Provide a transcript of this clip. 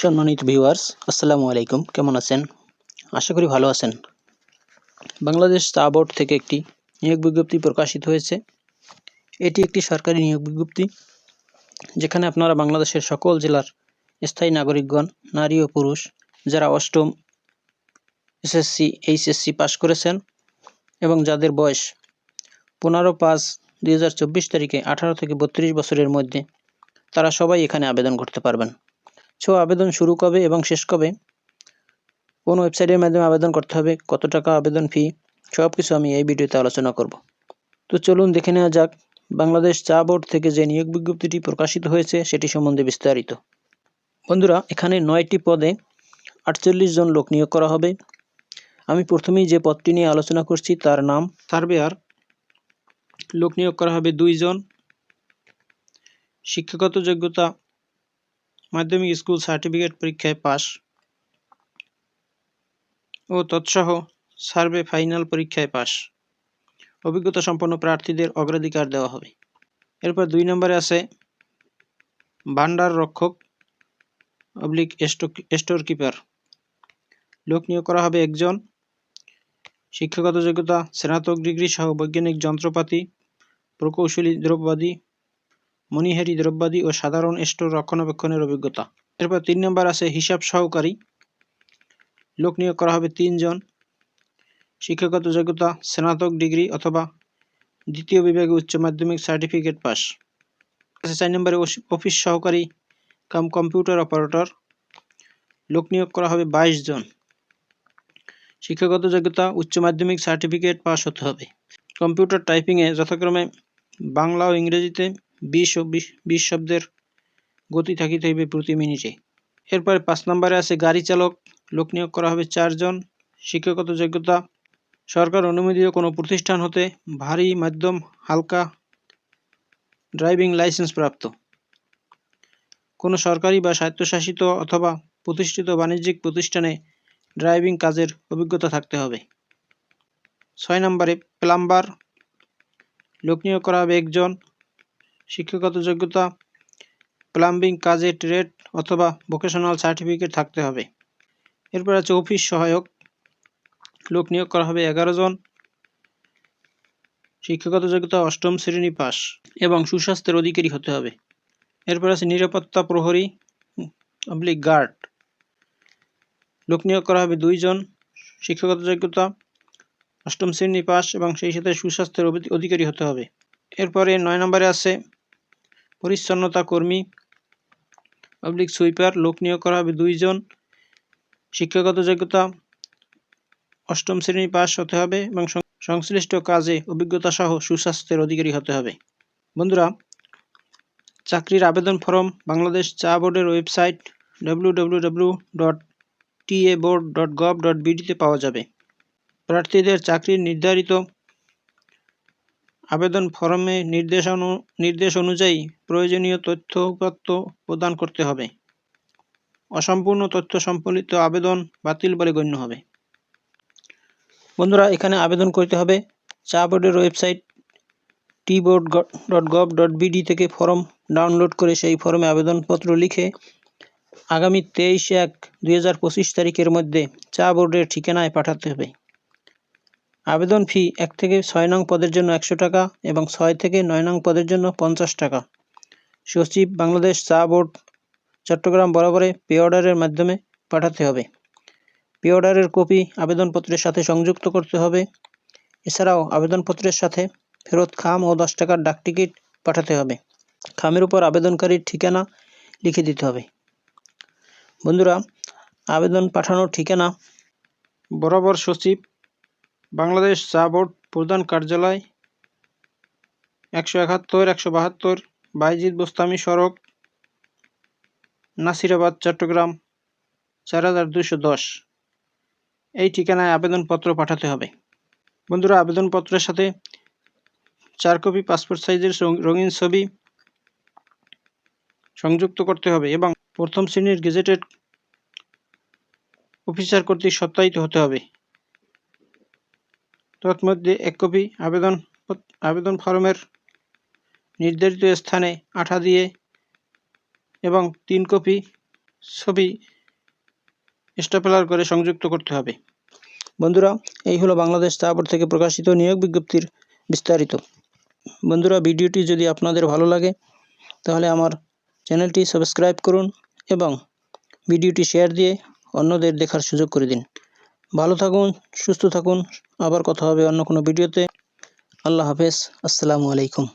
সম্মানিত ভিউয়ার্স আসসালামু আলাইকুম। কেমন আছেন? আশা করি ভালো আছেন। বাংলাদেশ চা বোর্ড থেকে একটি নিয়োগ বিজ্ঞপ্তি প্রকাশিত হয়েছে। এটি একটি সরকারি নিয়োগ বিজ্ঞপ্তি, যেখানে আপনারা বাংলাদেশের সকল জেলার স্থায়ী নাগরিকগণ, নারী ও পুরুষ, যারা অষ্টম এসএসসি, এইচএসসি পাশ করেছেন এবং যাদের বয়স পনেরো পাঁচ দুই তারিখে আঠারো থেকে বত্রিশ বছরের মধ্যে, তারা সবাই এখানে আবেদন করতে পারবেন। সো আবেদন শুরু কবে এবং শেষ কবে? কোন ওয়েবসাইটের মাধ্যমে আবেদন করতে হবে? কত টাকা আবেদন ফি সব কিছু আমি এই ভিডিওতে আলোচনা করব। তো চলুন দেখে নেওয়া যাক। বাংলাদেশ চা বোর্ড থেকে যে নিয়োগ বিজ্ঞপ্তিটি প্রকাশিত হয়েছে, সেটি সম্বন্ধে বিস্তারিত। বন্ধুরা, এখানে নয়টি পদে আটচল্লিশ জন লোক নিয়োগ করা হবে। আমি প্রথমেই যে পদটি নিয়ে আলোচনা করছি, তার নাম সার্ভেয়ার। লোক নিয়োগ করা হবে দুইজন শিক্ষাগত যোগ্যতা মাধ্যমিক স্কুল সার্টিফিকেট পরীক্ষায় পাস ও তৎসহ সার্ভে ফাইনাল পরীক্ষায় পাস অভিজ্ঞতা সম্পন্ন প্রার্থীদের অগ্রাধিকার দেওয়া হবে। এরপর দুই নম্বরে আছে ভান্ডার রক্ষক অবলিক স্টোর কিপার লোক নিয়োগ করা হবে একজন শিক্ষাগত যোগ্যতা, স্নাতক ডিগ্রি সহ বৈজ্ঞানিক যন্ত্রপাতি, প্রকৌশলী দ্রব্যাদি মণিহারি দ্রব্যাদি ও সাধারণ স্টোর রক্ষণাবেক্ষণের অভিজ্ঞতা। এরপর তিন নম্বর আছে, হিসাব সহকারী। লোক নিয়োগ করা হবে তিনজন। শিক্ষাগত যোগ্যতা, স্নাতক ডিগ্রি অথবা দ্বিতীয় বিভাগে উচ্চ মাধ্যমিক সার্টিফিকেট পাস। চার নম্বরে অফিস সহকারী কাম কম্পিউটার অপারেটর। লোক নিয়োগ করা হবে বাইশ জন। শিক্ষাগত যোগ্যতা, উচ্চ মাধ্যমিক সার্টিফিকেট পাস হতে হবে। কম্পিউটার টাইপিংয়ে যথাক্রমে বাংলা ও ইংরেজিতে বিশ ও বিশ শব্দের গতি থাকিতে হইবে প্রতি মিনিটে। এরপরে পাঁচ নম্বরে আছে, গাড়ি চালক, লোক নিয়োগ করা হবে চারজন শিক্ষাগত যোগ্যতা, সরকার অনুমোদিত কোনো প্রতিষ্ঠান হতে ভারী মাধ্যম, হালকা ড্রাইভিং লাইসেন্স প্রাপ্ত। কোনো সরকারি বা স্বায়ত্তশাসিত অথবা প্রতিষ্ঠিত বাণিজ্যিক প্রতিষ্ঠানে ড্রাইভিং কাজের অভিজ্ঞতা থাকতে হবে। ছয় নম্বরে প্লাম্বার, লোক নিয়োগ করা হবে একজন। শিক্ষাগত যোগ্যতা প্লাম্বিং কাজে ট্রেড অথবা ভোকেশনাল সার্টিফিকেট থাকতে হবে। এরপর আছে অফিস সহায়ক, লোক নিয়োগ করা হবে এগারো জন। শিক্ষাগত যোগ্যতা অষ্টম শ্রেণি পাস এবং সুস্বাস্থ্যের অধিকারী হতে হবে। এরপর আছে নিরাপত্তা প্রহরী অবলিক গার্ড লোক নিয়োগ করা হবে দুইজন শিক্ষাগত যোগ্যতা অষ্টম শ্রেণি পাস এবং সেই সাথে সুস্বাস্থ্যের অধিকারী হতে হবে। এরপরে নয় নম্বরে আছে পরিচ্ছন্নতা কর্মী পাবলিক সুইপার লোক নিয়োগ করা হবে দুইজন, শিক্ষাগত যোগ্যতা অষ্টম শ্রেণি পাস হতে হবে এবং সংশ্লিষ্ট কাজে অভিজ্ঞতা সহ সুস্বাস্থ্যের অধিকারী হতে হবে। বন্ধুরা, চাকরির আবেদন ফর্ম বাংলাদেশ চা বোর্ডের website W dot tea board dot gov dot বিডিতে পাওয়া যাবে। প্রার্থীদের চাকরির নির্ধারিত আবেদন ফরমে নির্দেশানু, নির্দেশ অনুযায়ী প্রয়োজনীয় তথ্য উপাত্ত প্রদান করতে হবে। অসম্পূর্ণ তথ্য সম্বলিত আবেদন বাতিল বলে গণ্য হবে। বন্ধুরা, এখানে আবেদন করতে হবে। চা বোর্ডের website tea board dot gov dot BD থেকে ফর্ম ডাউনলোড করে সেই ফর্মে আবেদনপত্র লিখে আগামী তেইশ এক দুই তারিখের মধ্যে চা বোর্ডের ঠিকানায় পাঠাতে হবে। আবেদন ফি এক থেকে ছয় নং পদের জন্য একশো টাকা এবং ছয় থেকে নয় নং পদের জন্য পঞ্চাশ টাকা। সচিব, বাংলাদেশ চা বোর্ড, চট্টগ্রাম বরাবরে পে অর্ডারের মাধ্যমে পাঠাতে হবে। পে অর্ডারের কপি আবেদনপত্রের সাথে সংযুক্ত করতে হবে। এছাড়াও আবেদনপত্রের সাথে ফেরত খাম ও দশ টাকার ডাক টিকিট পাঠাতে হবে। খামের উপর আবেদনকারীর ঠিকানা লিখে দিতে হবে। বন্ধুরা, আবেদন পাঠানোর ঠিকানা বরাবর সচিব বাংলাদেশ চা বোর্ড প্রধান কার্যালয়, একশো একাত্তর, একশো বাহাত্তর, বাইজিদ বোস্তামি সড়ক, নাসিরাবাদ, চট্টগ্রাম, চার হাজার দুশো দশ। এই ঠিকানায় আবেদনপত্র পাঠাতে হবে। বন্ধুরা, আবেদনপত্রের সাথে চার কপি পাসপোর্ট সাইজের রঙিন ছবি সংযুক্ত করতে হবে এবং প্রথম শ্রেণির গেজেটেড অফিসার কর্তৃক সত্যায়িত হতে হবে। তৎমধ্যে এক কপি আবেদন আবেদন ফর্মের নির্ধারিত স্থানে আঠা দিয়ে এবং তিন কপি ছবি স্টাপলার করে সংযুক্ত করতে হবে। বন্ধুরা, এই হলো বাংলাদেশ বোর্ড থেকে প্রকাশিত নিয়োগ বিজ্ঞপ্তির বিস্তারিত। বন্ধুরা, ভিডিওটি যদি আপনাদের ভালো লাগে, তাহলে আমার চ্যানেলটি সাবস্ক্রাইব করুন এবং ভিডিওটি শেয়ার দিয়ে অন্যদের দেখার সুযোগ করে দিন। ভালো থাকুন সুস্থ থাকুন। আবার কথা হবে অন্য কোনো ভিডিওতে। আল্লাহ হাফেজ। আসসালামু আলাইকুম।